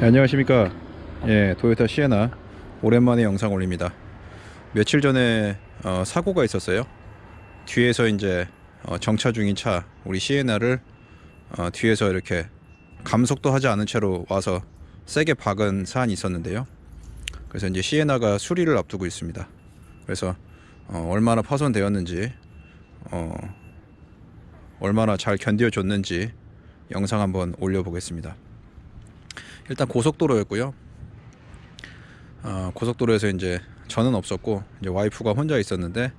네, 안녕하십니까. 예 토요타 시에나 오랜만에 영상 올립니다. 며칠 전에 어, 사고가 있었어요. 뒤에서 이제 어, 정차 중인 차 우리 시에나를 어, 뒤에서 이렇게 감속도 하지 않은 채로 와서 세게 박은 사안이 있었는데요. 그래서 이제 시에나가 수리를 앞두고 있습니다. 그래서 어, 얼마나 파손되었는지 어, 얼마나 잘 견뎌줬는지 영상 한번 올려보겠습니다 일단 고속도로였고요. 어, 고속도로에서 이제 저는 없었고 이제 와이프가 혼자 있었는데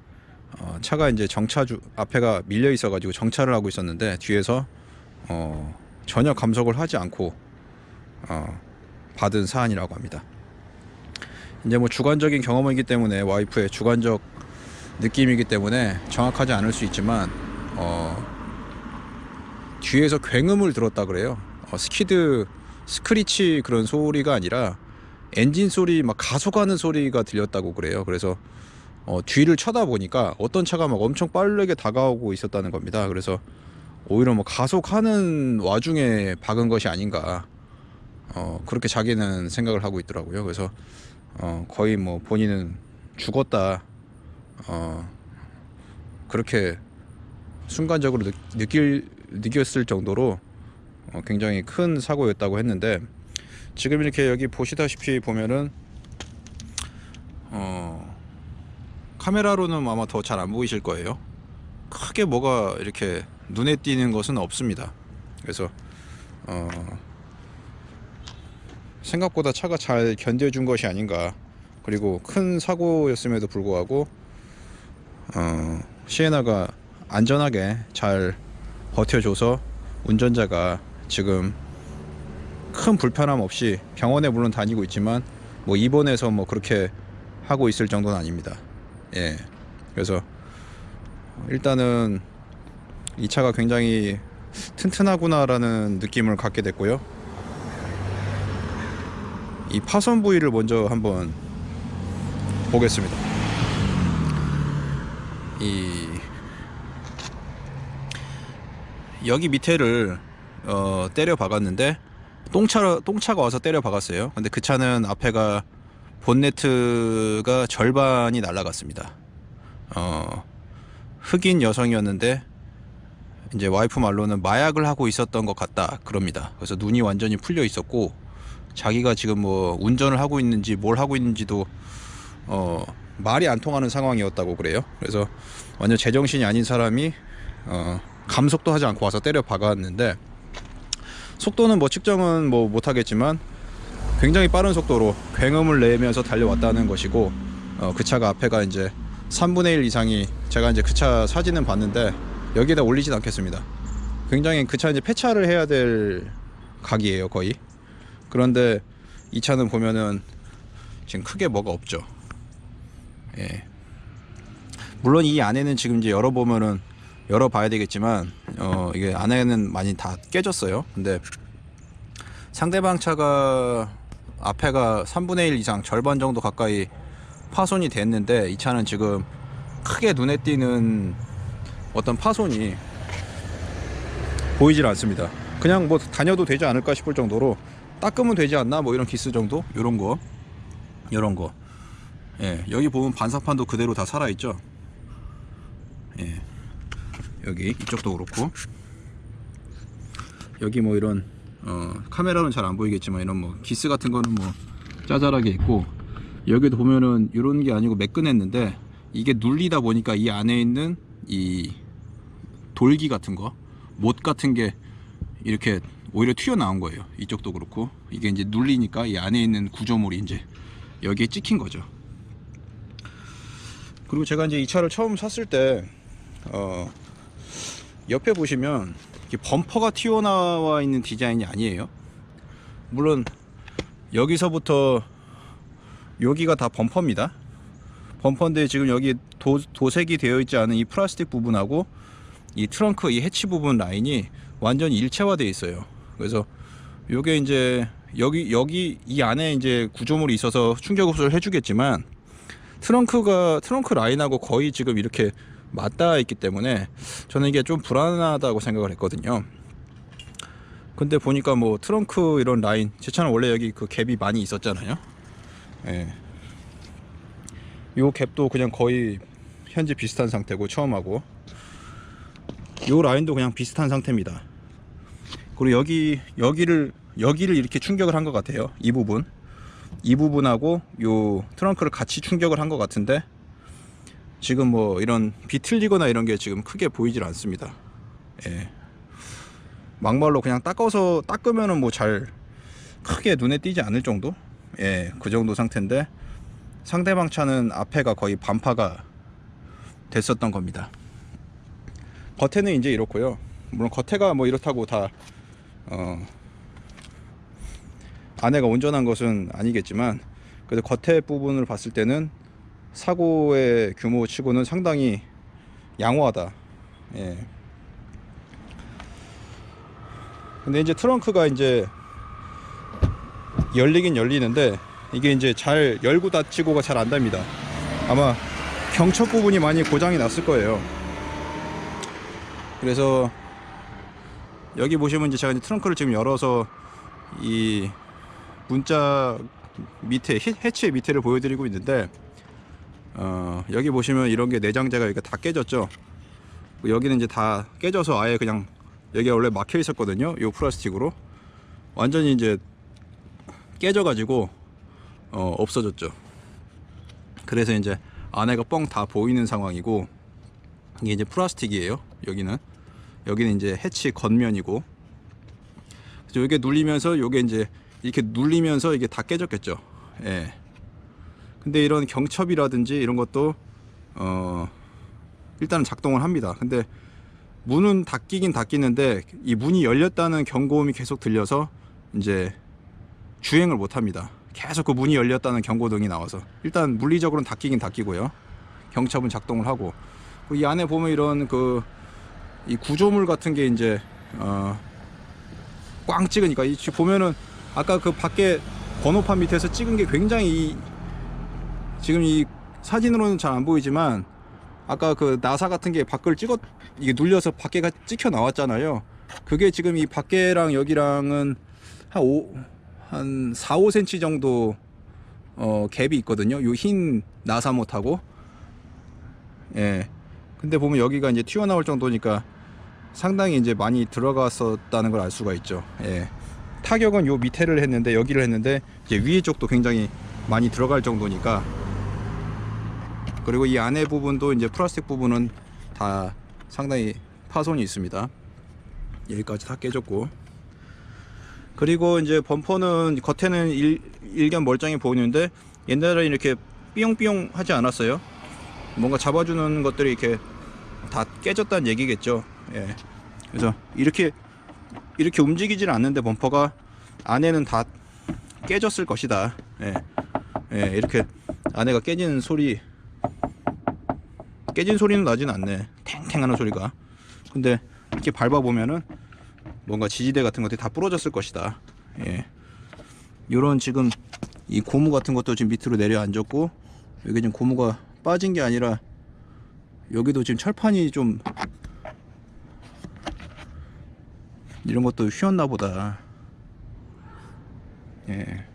어, 차가 이제 정차주 앞에가 밀려 있어가지고 정차를 하고 있었는데 뒤에서 어, 전혀 감속을 하지 않고 어, 받은 사안이라고 합니다. 이제 뭐 주관적인 경험이기 때문에 와이프의 주관적 느낌이기 때문에 정확하지 않을 수 있지만 어, 뒤에서 굉음을 들었다 그래요. 어, 스키드 스크리치 그런 소리가 아니라 엔진 소리 막 가속하는 소리가 들렸다고 그래요. 그래서 어, 뒤를 쳐다보니까 어떤 차가 막 엄청 빠르게 다가오고 있었다는 겁니다. 그래서 오히려 뭐 가속하는 와중에 박은 것이 아닌가 어, 그렇게 자기는 생각을 하고 있더라고요. 그래서 어, 거의 뭐 본인은 죽었다 어, 그렇게 순간적으로 느, 느낄 느꼈을 정도로 어, 굉장히 큰 사고였다고 했는데 지금 이렇게 여기 보시다시피 보면은 어, 카메라로는 아마 더 잘 안 보이실 거예요. 크게 뭐가 이렇게 눈에 띄는 것은 없습니다. 그래서 어, 생각보다 차가 잘 견뎌준 것이 아닌가. 그리고 큰 사고였음에도 불구하고 어, 시에나가 안전하게 잘 버텨줘서 운전자가 지금 큰 불편함 없이 병원에 물론 다니고 있지만 뭐 입원해서 뭐 그렇게 하고 있을 정도는 아닙니다. 예. 그래서 일단은 이 차가 굉장히 튼튼하구나라는 느낌을 갖게 됐고요. 이 파손 부위를 먼저 한번 보겠습니다. 이 여기 밑에를 어, 때려 박았는데 똥차 똥차가 와서 때려 박았어요. 근데 그 차는 앞에가 본네트가 절반이 날아갔습니다. 어, 흑인 여성이었는데 이제 와이프 말로는 마약을 하고 있었던 것 같다 그럽니다. 그래서 눈이 완전히 풀려 있었고 자기가 지금 뭐 운전을 하고 있는지 뭘 하고 있는지도 어, 말이 안 통하는 상황이었다고 그래요. 그래서 완전 제정신이 아닌 사람이 어, 감속도 하지 않고 와서 때려 박았는데 속도는 뭐 측정은 뭐 못하겠지만 굉장히 빠른 속도로 굉음을 내면서 달려왔다는 것이고 어, 그 차가 앞에가 이제 3분의 1 이상이 제가 이제 그 차 사진은 봤는데 여기에다 올리진 않겠습니다. 굉장히 그 차 이제 폐차를 해야 될 각이에요 거의. 그런데 이 차는 보면은 지금 크게 뭐가 없죠. 예. 물론 이 안에는 지금 이제 열어보면은 열어봐야 되겠지만 어 이게 안에는 많이 다 깨졌어요. 근데 상대방 차가 앞에가 3분의 1 이상 절반 정도 가까이 파손이 됐는데 이 차는 지금 크게 눈에 띄는 어떤 파손이 보이질 않습니다. 그냥 뭐 다녀도 되지 않을까 싶을 정도로 닦으면 되지 않나 뭐 이런 기스 정도 이런 거 이런 거 예, 여기 보면 반사판도 그대로 다 살아 있죠. 예. 여기 이쪽도 그렇고 여기 뭐 이런 어, 카메라는 잘 안 보이겠지만 이런 뭐 기스 같은 거는 뭐 짜잘하게 있고 여기도 보면은 이런 게 아니고 매끈했는데 이게 눌리다 보니까 이 안에 있는 이 돌기 같은 거, 못 같은 게 이렇게 오히려 튀어나온 거예요. 이쪽도 그렇고 이게 이제 눌리니까 이 안에 있는 구조물이 이제 여기에 찍힌 거죠. 그리고 제가 이제 이 차를 처음 샀을 때 어, 옆에 보시면 범퍼가 튀어나와 있는 디자인이 아니에요. 물론 여기서부터 여기가 다 범퍼입니다. 범퍼인데 지금 여기 도, 도색이 되어 있지 않은 이 플라스틱 부분하고 이 트렁크 이 해치 부분 라인이 완전히 일체화되어 있어요. 그래서 요게 이제 여기 여기 이 안에 이제 구조물이 있어서 충격 흡수를 해주겠지만 트렁크가 트렁크 라인하고 거의 지금 이렇게 맞닿아 있기 때문에 저는 이게 좀 불안하다고 생각을 했거든요. 근데 보니까 뭐 트렁크 이런 라인 제 차는 원래 여기 그 갭이 많이 있었잖아요. 예. 요 갭도 그냥 거의 현재 비슷한 상태고 처음 하고 요 라인도 그냥 비슷한 상태입니다. 그리고 여기 여기를 여기를 이렇게 충격을 한 것 같아요. 이 부분 이 부분하고 요 트렁크를 같이 충격을 한 것 같은데 지금 뭐 이런 비틀리거나 이런 게 지금 크게 보이질 않습니다. 예. 막말로 그냥 닦아서 닦으면은 뭐 잘 크게 눈에 띄지 않을 정도? 예, 그 정도 상태인데 상대방 차는 앞에가 거의 반파가 됐었던 겁니다. 겉에는 이제 이렇고요. 물론 겉에가 뭐 이렇다고 다 어, 아내가 운전한 것은 아니겠지만 그래도 겉에 부분을 봤을 때는 사고의 규모치고는 상당히 양호하다. 예. 근데 이제 트렁크가 이제 열리긴 열리는데 이게 이제 잘 열고 닫히고가 잘안 됩니다. 아마 경첩 부분이 많이 고장이 났을 거예요. 그래서 여기 보시면 이제 제가 이제 트렁크를 지금 열어서 이 문자 밑에 해- 해치의 밑에를 보여드리고 있는데 어, 여기 보시면 이런 게 내장재가 이렇게 다 깨졌죠. 여기는 이제 다 깨져서 아예 그냥 여기가 원래 막혀 있었거든요. 요 플라스틱으로 완전히 이제 깨져 가지고 어, 없어졌죠. 그래서 이제 안에가 뻥 다 보이는 상황이고 이게 이제 플라스틱이에요. 여기는 여기는 이제 해치 겉면이고 그래서 이게 눌리면서 요게 이제 이렇게 눌리면서 이게 다 깨졌겠죠. 예. 근데 이런 경첩이라든지 이런 것도 어 일단은 작동을 합니다. 근데 문은 닫히긴 닫히는데 이 문이 열렸다는 경고음이 계속 들려서 이제 주행을 못 합니다. 계속 그 문이 열렸다는 경고등이 나와서 일단 물리적으로는 닫히긴 닫히고요. 경첩은 작동을 하고 그이 안에 보면 이런 그 이 구조물 같은 게 이제 어, 꽝 찍으니까 이 보면은 아까 그 밖에 번호판 밑에서 찍은 게 굉장히 이- 지금 이 사진으로는 잘 안 보이지만 아까 그 나사 같은 게 밖을 찍어 이게 눌려서 밖에가 찍혀 나왔잖아요. 그게 지금 이 밖에랑 여기랑은 한 5, 한 4, 5cm 정도 어, 갭이 있거든요. 요 흰 나사못하고. 예. 근데 보면 여기가 이제 튀어나올 정도니까 상당히 이제 많이 들어갔었다는 걸 알 수가 있죠. 예. 타격은 요 밑에를 했는데 여기를 했는데 이제 위에 쪽도 굉장히 많이 들어갈 정도니까 그리고 이 안에 부분도 이제 플라스틱 부분은 다 상당히 파손이 있습니다. 여기까지 다 깨졌고 그리고 이제 범퍼는 겉에는 일, 일견 멀쩡히 보이는데 옛날에 이렇게 삐용삐용 하지 않았어요. 뭔가 잡아주는 것들이 이렇게 다 깨졌다는 얘기겠죠. 예. 그래서 이렇게 이렇게 움직이질 않는데 범퍼가 안에는 다 깨졌을 것이다. 예. 예, 이렇게 안에가 깨지는 소리 깨진 소리는 나진 않네. 탱탱하는 소리가. 근데 이렇게 밟아 보면은 뭔가 지지대 같은 것들이 다 부러졌을 것이다. 예. 요런 지금 이 고무 같은 것도 지금 밑으로 내려앉았고 여기 지금 고무가 빠진 게 아니라 여기도 지금 철판이 좀 이런 것도 휘었나 보다. 예.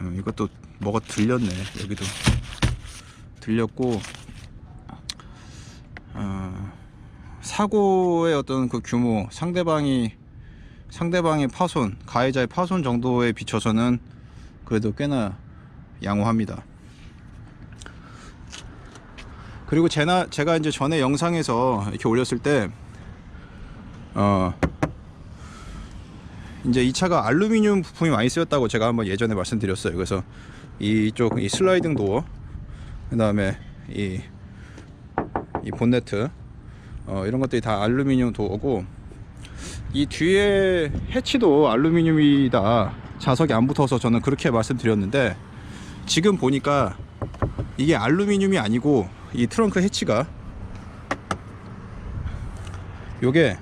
어, 이것도 뭐가 들렸네. 여기도 들렸고 어, 사고의 어떤 그 규모, 상대방이 상대방의 파손, 가해자의 파손 정도에 비춰서는 그래도 꽤나 양호합니다. 그리고 제나 제가 이제 전에 영상에서 이렇게 올렸을 때 어, 이제 이 차가 알루미늄 부품이 많이 쓰였다고 제가 한번 예전에 말씀드렸어요. 그래서 이쪽 이 슬라이딩 도어, 그 다음에 이, 이 본네트 어, 이런 것들이 다 알루미늄 도어고 이 뒤에 해치도 알루미늄이다. 자석이 안 붙어서 저는 그렇게 말씀드렸는데 지금 보니까 이게 알루미늄이 아니고 이 트렁크 해치가 요게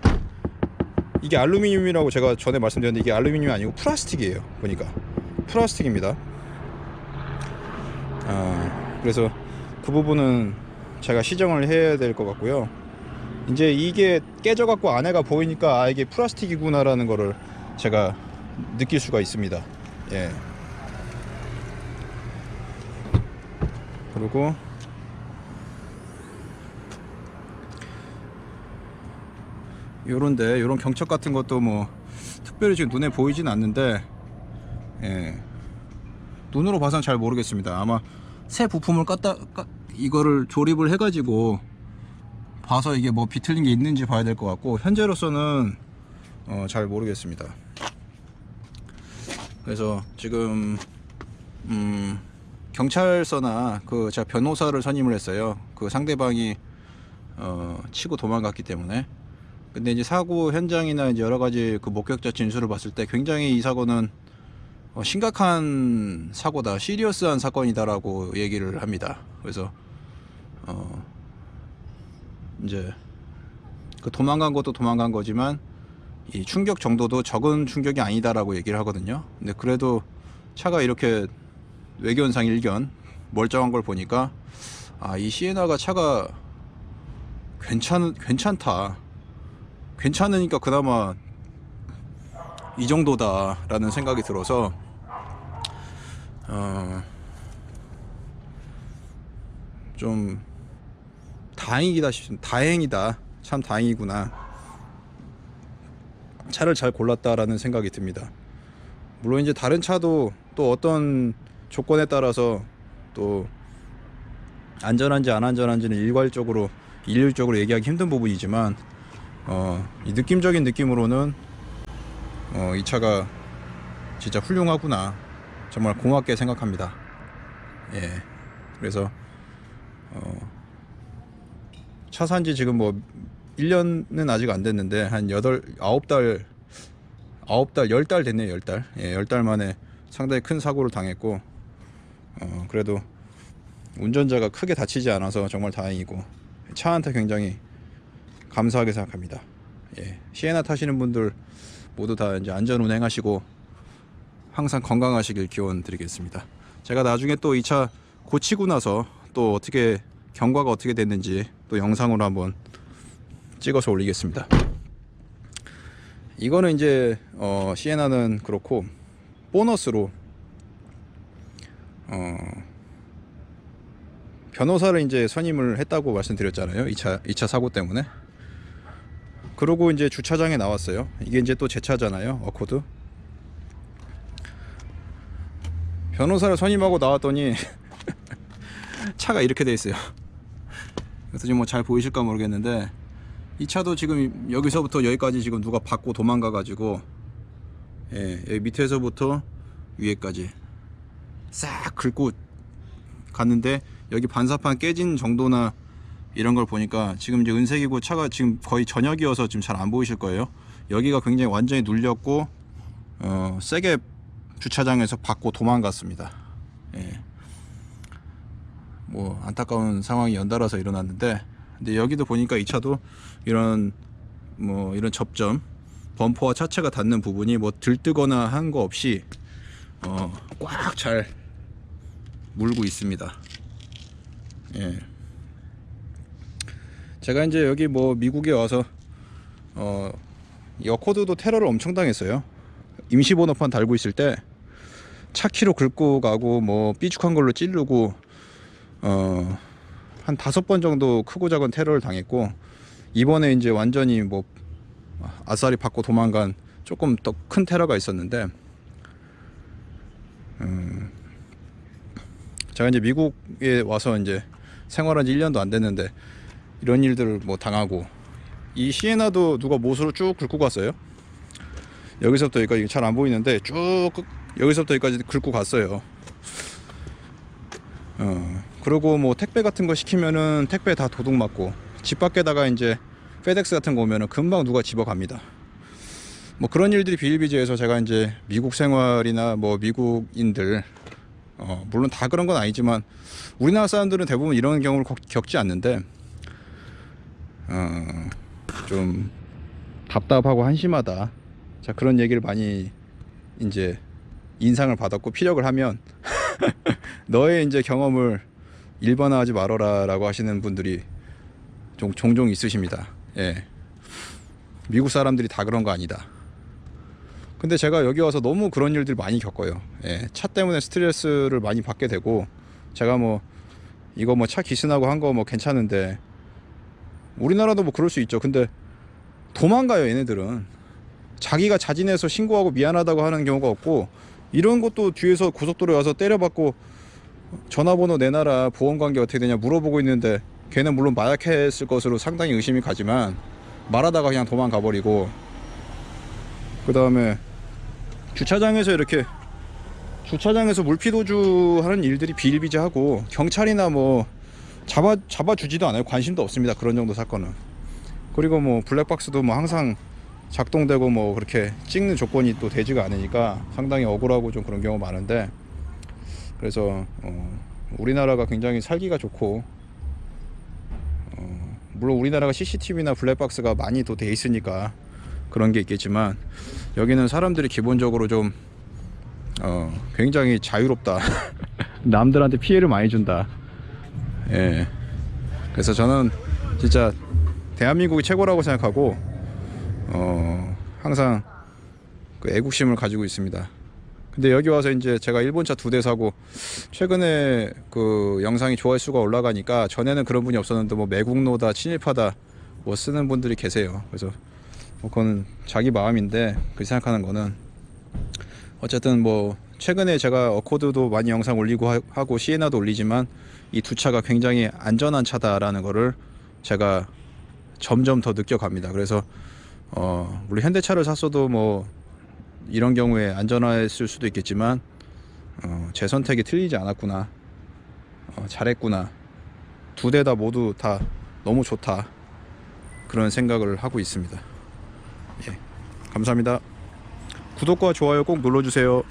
이게 알루미늄이라고 제가 전에 말씀드렸는데 이게 알루미늄이 아니고 플라스틱이에요 보니까 플라스틱입니다 아, 그래서 그 부분은 제가 시정을 해야 될 것 같고요. 이제 이게 깨져갖고 안에가 보이니까 아 이게 플라스틱이구나 라는 거를 제가 느낄 수가 있습니다. 예. 그리고 요런데 요런 경첩 같은 것도 뭐 특별히 지금 눈에 보이진 않는데 예. 눈으로 봐선 잘 모르겠습니다. 아마 새 부품을 깠다 까, 이거를 조립을 해 가지고 봐서 이게 뭐 비틀린 게 있는지 봐야 될 것 같고 현재로서는 어, 잘 모르겠습니다. 그래서 지금 음, 경찰서나 그 제가 변호사를 선임을 했어요. 그 상대방이 어, 치고 도망갔기 때문에. 근데 이제 사고 현장이나 이제 여러 가지 그 목격자 진술을 봤을 때 굉장히 이 사고는 어, 심각한 사고다, 시리어스한 사건이다라고 얘기를 합니다. 그래서 어, 이제 그 도망간 것도 도망간 거지만 이 충격 정도도 적은 충격이 아니다라고 얘기를 하거든요. 근데 그래도 차가 이렇게 외견상 일견 멀쩡한 걸 보니까 아 이 시에나가 차가 괜찮 괜찮다. 괜찮으니까 그나마 이 정도다 라는 생각이 들어서 어, 좀 다행이다 싶습니다. 다행이다. 참 다행이구나. 차를 잘 골랐다라는 생각이 듭니다. 물론 이제 다른 차도 또 어떤 조건에 따라서 또 안전한지 안 안전한지는 일괄적으로 일률적으로 얘기하기 힘든 부분이지만 어, 이 느낌적인 느낌으로는 어, 이 차가 진짜 훌륭하구나 정말 고맙게 생각합니다. 예. 그래서 어, 차 산지 지금 뭐 1년은 아직 안 됐는데 한 8, 9달 9달, 10달 됐네요, 10달. 예, 10달 만에 상당히 큰 사고를 당했고 어, 그래도 운전자가 크게 다치지 않아서 정말 다행이고 차한테 굉장히 감사하게 생각합니다. 예, 시에나 타시는 분들 모두 다 이제 안전 운행하시고 항상 건강하시길 기원 드리겠습니다. 제가 나중에 또 이 차 고치고 나서 또 어떻게 경과가 어떻게 됐는지 또 영상으로 한번 찍어서 올리겠습니다. 이거는 이제 어, 시에나는 그렇고 보너스로 어, 변호사를 이제 선임을 했다고 말씀드렸잖아요. 2차 2차 사고 때문에. 그러고 이제 주차장에 나왔어요. 이게 이제 또 제 차잖아요. 어코드. 변호사를 선임하고 나왔더니 차가 이렇게 돼 있어요. 그래서 지금 뭐 잘 보이실까 모르겠는데 이 차도 지금 여기서부터 여기까지 지금 누가 받고 도망가 가지고 예, 여기 밑에서부터 위에까지 싹 긁고 갔는데 여기 반사판 깨진 정도나 이런 걸 보니까 지금 이제 은색이고 차가 지금 거의 저녁이어서 지금 잘 안 보이실 거예요. 여기가 굉장히 완전히 눌렸고 어, 세게 주차장에서 받고 도망갔습니다. 예. 뭐 안타까운 상황이 연달아서 일어났는데 근데 여기도 보니까 이 차도 이런 뭐 이런 접점 범퍼와 차체가 닿는 부분이 뭐 들뜨거나 한 거 없이 어, 꽉 잘 물고 있습니다. 예. 제가 이제 여기 뭐 미국에 와서 어, 이 어코드도 테러를 엄청 당했어요. 임시 번호판 달고 있을 때 차키로 긁고 가고 뭐 삐죽한 걸로 찌르고 어, 한 다섯 번 정도 크고 작은 테러를 당했고 이번에 이제 완전히 뭐 아싸리 받고 도망간 조금 더 큰 테러가 있었는데 음, 제가 이제 미국에 와서 이제 생활한 지 1년도 안 됐는데 이런 일들을 뭐 당하고 이 시에나도 누가 못으로 쭉 긁고 갔어요. 여기서부터 여기까지 잘 안 보이는데 쭉 끝- 여기서부터 여기까지 긁고 갔어요. 어, 그리고 뭐 택배 같은 거 시키면은 택배 다 도둑 맞고 집 밖에다가 이제 페덱스 같은 거 오면은 금방 누가 집어갑니다. 뭐 그런 일들이 비일비재해서 제가 이제 미국 생활이나 뭐 미국인들 어, 물론 다 그런 건 아니지만 우리나라 사람들은 대부분 이런 경우를 겪- 겪지 않는데 어, 좀 답답하고 한심하다. 자 그런 얘기를 많이 이제 인상을 받았고 피력을 하면 너의 이제 경험을 일반화하지 말아라라고 하시는 분들이 종, 종종 있으십니다. 예. 미국 사람들이 다 그런 거 아니다. 근데 제가 여기 와서 너무 그런 일들 많이 겪어요. 예. 차 때문에 스트레스를 많이 받게 되고 제가 뭐 이거 뭐 차 기스나고 한 거 뭐 괜찮은데 우리나라도 뭐 그럴 수 있죠. 근데 도망가요, 얘네들은. 자기가 자진해서 신고하고 미안하다고 하는 경우가 없고 이런 것도 뒤에서 고속도로에 와서 때려받고 전화번호 내놔라 보험 관계 어떻게 되냐 물어보고 있는데 걔는 물론 마약했을 것으로 상당히 의심이 가지만 말하다가 그냥 도망가 버리고 그 다음에 주차장에서 이렇게 주차장에서 물피도주 하는 일들이 비일비재하고 경찰이나 뭐 잡아 잡아주지도 않아요 관심도 없습니다 그런 정도 사건은 그리고 뭐 블랙박스도 뭐 항상 작동되고 뭐 그렇게 찍는 조건이 또 되지가 않으니까 상당히 억울하고 좀 그런 경우 많은데 그래서 어, 우리나라가 굉장히 살기가 좋고 어, 물론 우리나라가 CCTV나 블랙박스가 많이 또 돼 있으니까 그런 게 있겠지만 여기는 사람들이 기본적으로 좀 어, 굉장히 자유롭다. 남들한테 피해를 많이 준다. 예. 그래서 저는 진짜 대한민국이 최고라고 생각하고 어, 항상 그 애국심을 가지고 있습니다. 근데 여기 와서 이제 제가 일본차 두 대 사고 최근에 그 영상이 조회수가 올라가니까 전에는 그런 분이 없었는데 뭐 매국노다 친일파다 뭐 쓰는 분들이 계세요. 그래서 뭐 그거는 자기 마음인데 그 생각하는 거는 어쨌든 뭐 최근에 제가 어코드도 많이 영상 올리고 하- 하고 시에나도 올리지만 이 두 차가 굉장히 안전한 차다라는 거를 제가 점점 더 느껴갑니다. 그래서 어 물론 현대차를 샀어도 뭐 이런 경우에 안전했을 수도 있겠지만 어, 제 선택이 틀리지 않았구나 어, 잘했구나 두 대 다 모두 다 너무 좋다 그런 생각을 하고 있습니다. 예 감사합니다. 구독과 좋아요 꼭 눌러주세요